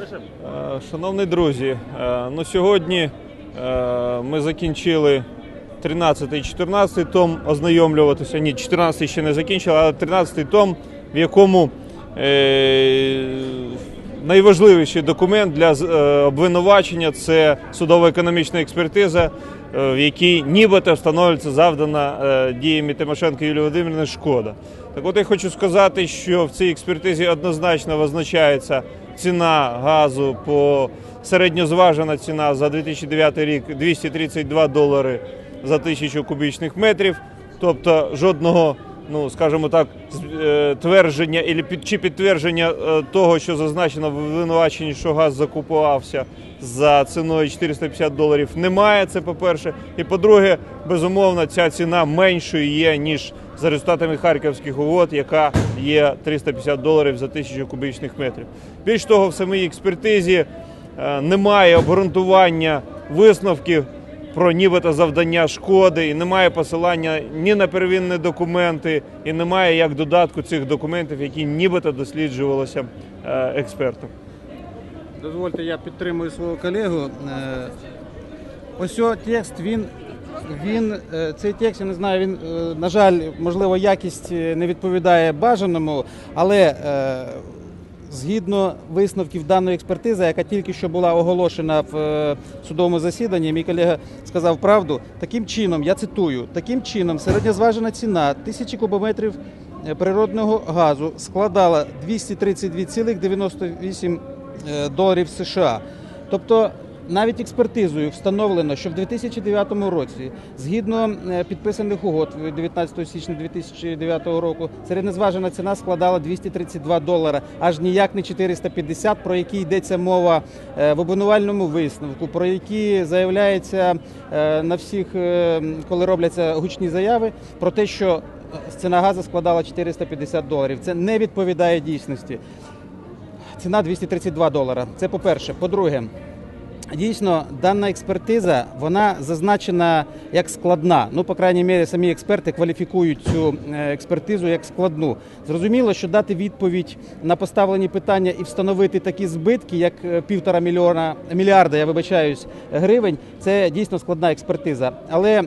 Е, Шановні друзі, е, ну сьогодні е, ми закінчили 13 і 14 том ознайомлюватися. Ні, 14 ще не закінчили, а 13 том, в якому найважливіший документ для обвинувачення це судово-економічна експертиза, в якій нібито встановлюється завдана діями Тимошенко Юлії Володимирівни шкода. Так от я хочу сказати, що в цій експертизі однозначно визначається ціна газу по середньозважена ціна за 2009 рік 232 долари за тисячу кубічних метрів. Тобто жодного, ну скажімо так, е, твердження чи підтвердження е, того, що зазначено в обвинуваченні, що газ закупувався за ціною 450 доларів, немає. Це по-перше. І по-друге, безумовно, ця ціна меншою є, ніж за результатами харківських угод, яка є 350 доларів за тисячу кубічних метрів. Більш того, в самій експертизі е, немає обґрунтування висновків про нібито завдання шкоди, і немає посилання ні на первинні документи, і немає як додатку цих документів, які нібито досліджувалися е, експертом. Дозвольте, я підтримую свого колегу. Е, Ось о текст, він, він е, цей текст, я не знаю, він, е, на жаль, можливо, якість е, не відповідає бажаному, але згідно висновків даної експертизи, яка тільки що була оголошена в судовому засіданні, мій колега сказав правду. Таким чином, я цитую, таким чином середньозважена ціна тисячі кубометрів природного газу складала 232,98 е, доларів США. Тобто навіть експертизою встановлено, що в 2009 році, згідно е, підписаних угод від 19 січня 2009 року, середньозважена ціна складала 232 долара, аж ніяк не 450, про які йдеться мова е, в обвинувальному висновку, про які заявляється е, на всіх, коли робляться гучні заяви, про те, що ціна газу складала 450 доларів. Це не відповідає дійсності. Ціна 232 долара. Це по-перше. По-друге, дійсно, дана експертиза вона зазначена як складна. Ну, по крайній мірі, самі експерти кваліфікують цю е, експертизу як складну. Зрозуміло, що дати відповідь на поставлені питання і встановити такі збитки, як е, півтора мільйона мільярда, я вибачаюсь, гривень, це дійсно складна експертиза. Але е,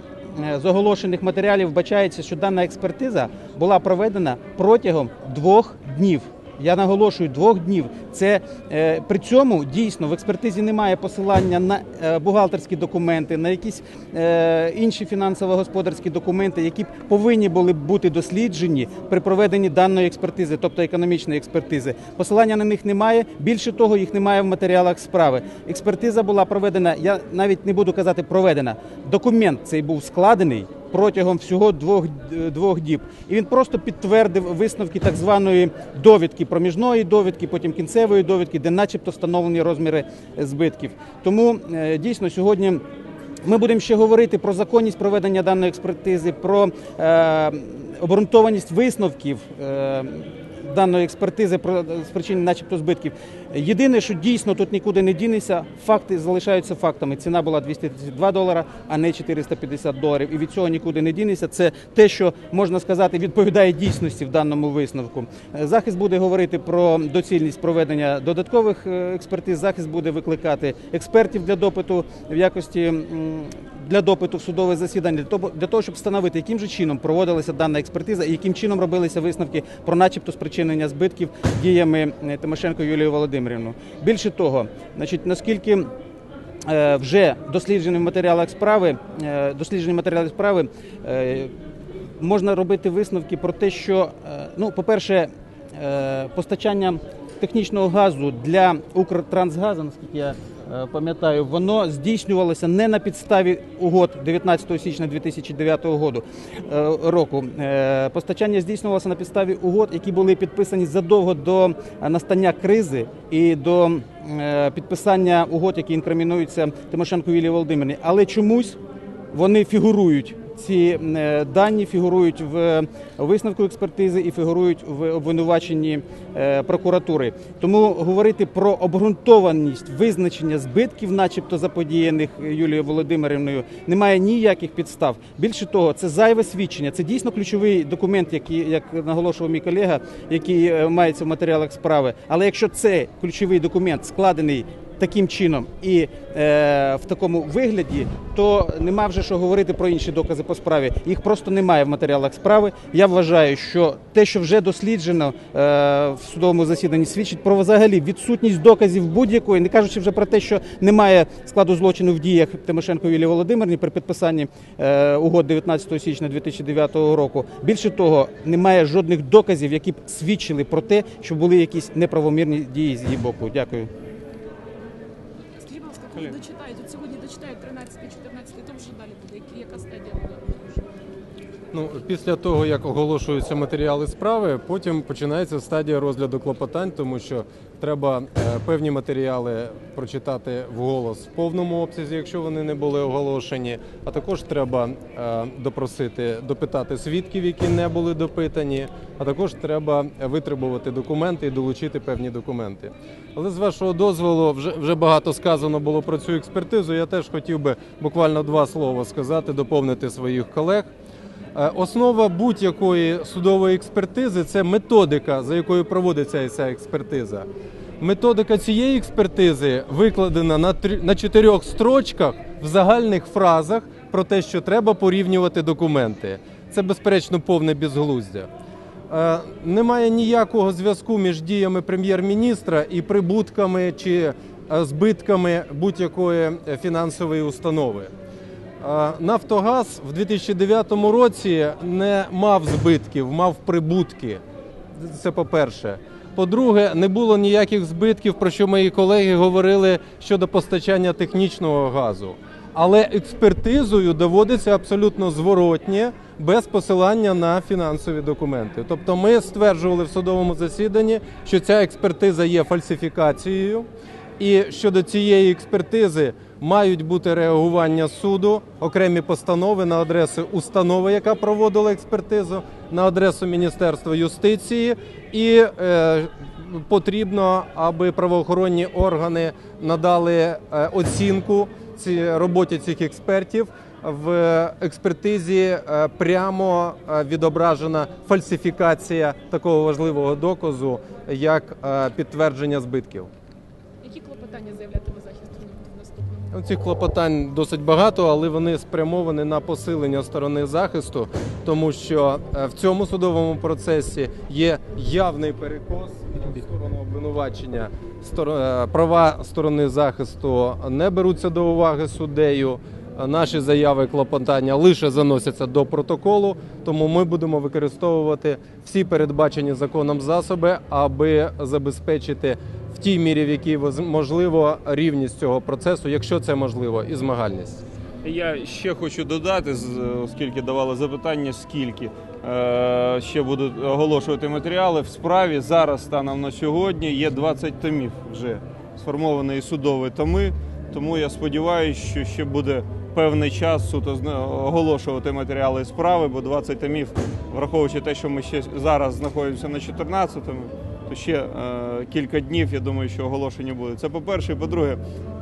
з оголошених матеріалів вбачається, що дана експертиза була проведена протягом двох днів. Я наголошую двох днів. Це е, при цьому дійсно в експертизі немає посилання на е, бухгалтерські документи, на якісь е, інші фінансово-господарські документи, які повинні були бути досліджені при проведенні даної експертизи, тобто економічної експертизи. Посилання на них немає. Більше того, їх немає в матеріалах справи. Експертиза була проведена. Я навіть не буду казати проведена. Документ цей був складений протягом всього двох, двох діб. І він просто підтвердив висновки так званої довідки, проміжної довідки, потім кінцевої довідки, де начебто встановлені розміри збитків. Тому е, дійсно сьогодні. Ми будемо ще говорити про законність проведення даної експертизи, про е, обґрунтованість висновків е, даної експертизи про спричинення начебто збитків. Єдине, що дійсно тут нікуди не дінеться, факти залишаються фактами. Ціна була 232 долара, а не 450 доларів. І від цього нікуди не дінеться. Це те, що можна сказати, відповідає дійсності в даному висновку. Захист буде говорити про доцільність проведення додаткових е, експертиз. Захист буде викликати експертів для допиту в якості для допиту в судове засідання для того, щоб встановити, яким же чином проводилася дана експертиза і яким чином робилися висновки про, начебто, спричинення збитків діями е, Тимошенко Юлії Володимирівну. Більше того, значить, наскільки е, вже досліджені в матеріалах справи, досліджені матеріали справи, е, можна робити висновки про те, що, ну, по-перше, постачання технічного газу для Укртрансгазу, наскільки я пам'ятаю, воно здійснювалося не на підставі угод 19 січня 2009 году, е, року. Е, Постачання здійснювалося на підставі угод, які були підписані задовго до е, настання кризи і до е, підписання угод, які інкримінуються Тимошенко Вілі Володимирівні. Але чомусь вони фігурують. Ці е, дані фігурують в висновку експертизи і фігурують в обвинуваченні е, прокуратури. Тому говорити про обґрунтованість визначення збитків, начебто заподіяних Юлією Володимирівною, немає ніяких підстав. Більше того, це зайве свідчення. Це дійсно ключовий документ, який, як наголошував мій колега, який е, мається в матеріалах справи. Але якщо це ключовий документ складений таким чином і е, в такому вигляді, то нема вже що говорити про інші докази по справі. Їх просто немає в матеріалах справи. Я вважаю, що те, що вже досліджено е, в судовому засіданні, свідчить про взагалі відсутність доказів будь-якої, не кажучи вже про те, що немає складу злочину в діях Тимошенко Юлії Володимирівні при підписанні е, угод 19 січня 2009 року. Більше того, немає жодних доказів, які б свідчили про те, що були якісь неправомірні дії з її боку. Дякую. Дочитають, от сьогодні дочитають 13 14 то вже далі буде. Яка стадія буде? Ну, після того, як оголошуються матеріали справи, потім починається стадія розгляду клопотань, тому що треба е, певні матеріали прочитати вголос в повному обсязі, якщо вони не були оголошені. А також треба е, допросити, допитати свідків, які не були допитані. А також треба витребувати документи і долучити певні документи. Але з вашого дозволу, вже вже багато сказано було про цю експертизу. Я теж хотів би буквально два слова сказати, доповнити своїх колег. Е, Основа будь-якої судової експертизи це методика, за якою проводиться ця експертиза. Методика цієї експертизи викладена на, на чотирьох строчках в загальних фразах про те, що треба порівнювати документи. Це, безперечно, повне безглуздя. Е, Немає ніякого зв'язку між діями прем'єр-міністра і прибутками чи е, збитками будь-якої фінансової установи. Е, Нафтогаз в 2009 році не мав збитків, мав прибутки. Це по-перше. По-друге, не було ніяких збитків, про що мої колеги говорили щодо постачання технічного газу. Але експертизою доводиться абсолютно зворотнє, без посилання на фінансові документи. Тобто ми стверджували в судовому засіданні, що ця експертиза є фальсифікацією. І щодо цієї експертизи мають бути реагування суду, окремі постанови на адресу установи, яка проводила експертизу, на адресу Міністерства юстиції, і е, потрібно, аби правоохоронні органи надали е, оцінку ці роботі цих експертів. В експертизі е, прямо е, відображена фальсифікація такого важливого доказу, як підтвердження збитків. Які клопотання заявлятиме захист Ну, Цих клопотань досить багато, але вони спрямовані на посилення сторони захисту, тому що е, в цьому судовому процесі є явний перекос в сторону обвинувачення. Е, Права сторони захисту не беруться до уваги суддею. Наші заяви клопотання лише заносяться до протоколу, тому ми будемо використовувати всі передбачені законом засоби, аби забезпечити тій мірі, в якій можливо рівність цього процесу, якщо це можливо, і змагальність. Я ще хочу додати, оскільки давали запитання, скільки е, ще будуть оголошувати матеріали. В справі зараз станом на сьогодні є 20 томів вже сформовані судові томи. Тому я сподіваюся, що ще буде певний час озна- оголошувати матеріали справи, бо 20 томів, враховуючи те, що ми ще зараз знаходимося на 14-му, то ще е, кілька днів, я думаю, що оголошення буде. Це по-перше. По-друге,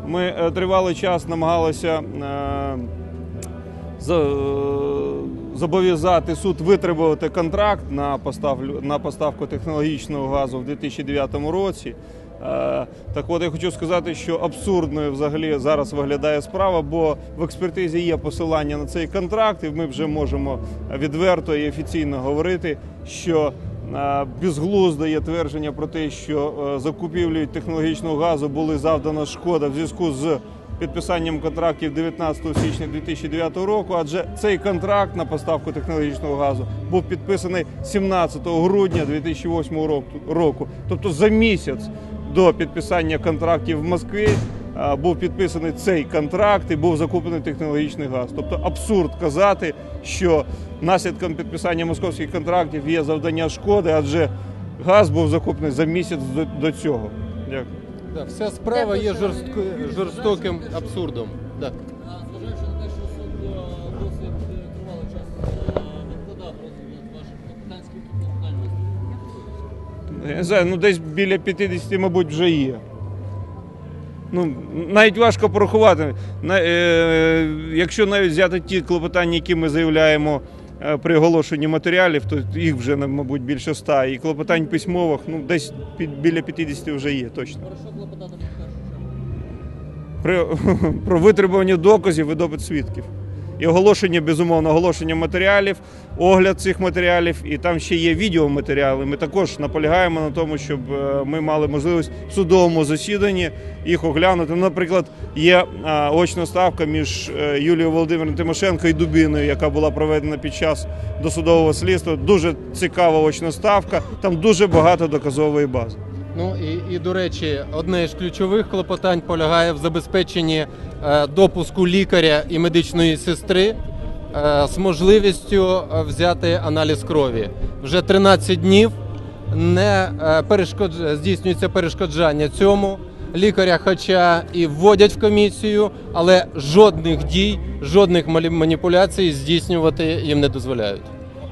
ми е, тривалий час намагалися е, за- зобов'язати суд витребувати контракт на поставлю на поставку технологічного газу в 2009 році. Так от я хочу сказати, що абсурдною взагалі зараз виглядає справа, бо в експертизі є посилання на цей контракт, і ми вже можемо відверто і офіційно говорити, що е, безглуздо є твердження про те, що е, закупівлею технологічного газу були завдана шкода в зв'язку з підписанням контрактів 19 січня 2009 року, адже цей контракт на поставку технологічного газу був підписаний 17 грудня 2008 року-. Тобто за місяць до підписання контрактів в Москві був підписаний цей контракт і був закуплений технологічний газ. Тобто абсурд казати, що наслідком підписання московських контрактів є завдання шкоди, адже газ був закуплений за місяць до цього. Дякую. Да, вся справа є жорстко, жорстоким абсурдом. Да. Зважаючи на те, що суд досить тривалий час відкладав розгляд ваших? Я не знаю, ну десь біля 50, мабуть, вже є. Ну, навіть важко порахувати. На, е, якщо навіть взяти ті клопотання, які ми заявляємо е, при оголошенні матеріалів, то їх вже, мабуть, більше ста. І клопотань письмових, ну, десь під, біля 50 вже є, точно. При, про витребування доказів і допит свідків. І оголошення, безумовно, оголошення матеріалів, огляд цих матеріалів, і там ще є відеоматеріали. Ми також наполягаємо на тому, щоб е, ми мали можливість в судовому засіданні їх оглянути. Наприклад, є очна ставка між е, Юлією Володимиром Тимошенко і Дубіною, яка була проведена під час досудового слідства. Дуже цікава очна ставка. Там дуже багато доказової бази. Ну і, і до речі, одне з ключових клопотань полягає в забезпеченні е, допуску лікаря і медичної сестри е, з можливістю е, взяти аналіз крові. Вже 13 днів не перешкод... здійснюється перешкоджання цьому. Лікаря, хоча і вводять в комісію, але жодних дій, жодних маніпуляцій здійснювати їм не дозволяють.